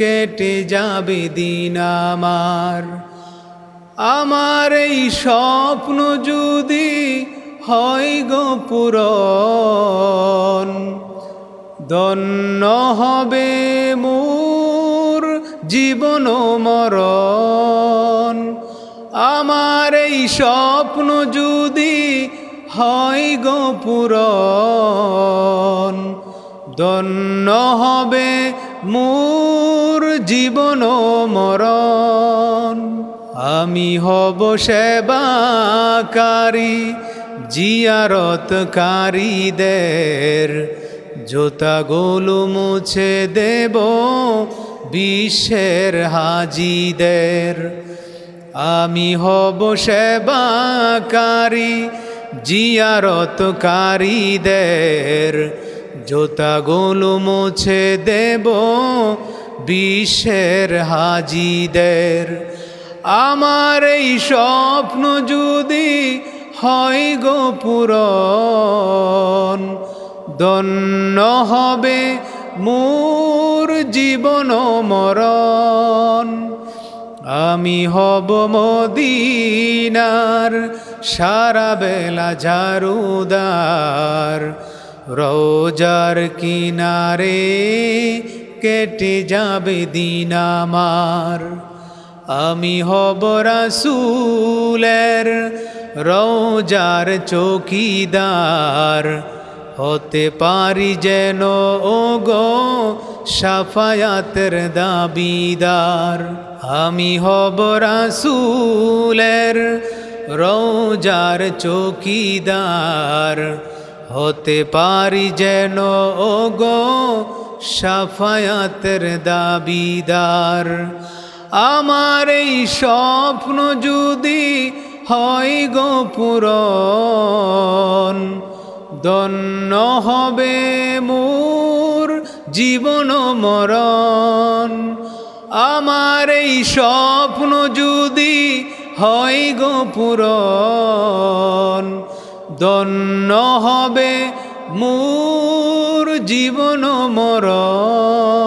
কেটে যাবে দিন আমার। আমার এই স্বপ্ন যদি হয় গো পূরণ দন্য হবে মোর জীবন মরণ। আমার এই স্বপ্ন যদি হয় গো পূরণ দন্য হবে মোর জীবন মরণ। আমি হব সেবাকারী, জিয়ারতকারীদের। জোতাগুলো মুছে দেব বিশ্বের হাজিদের। আমি হব সেবাকারী, জিয়ারতকারীদের। জোতাগুলো মুছে দেব বিশ্বের হাজিদের। আমার এই স্বপ্ন যদি হয় গো পূরণ দন্য হবে মোর জীবন মরণ। আমি হব মদিনার সারা বেলা ঝাড়ুদার। রোজার কিনারে কেটে যাবে দিন আমার। আমি হব রাসুলের রোজার চৌকিদার। হতে পারি যেন ও গো সাফায়াতের দাবিদার। আমি হব রাসুলের রোজার চৌকিদার। হতে পারি যেন ও গো সাফায়াতের দাবিদার। আমার এই স্বপ্ন যদি হয় গো পূরণ দন্য হবে মোর জীবন মরণ। আমার এই স্বপ্ন যদি হয় গো পূরণ দন্য হবে মোর জীবন মরণ।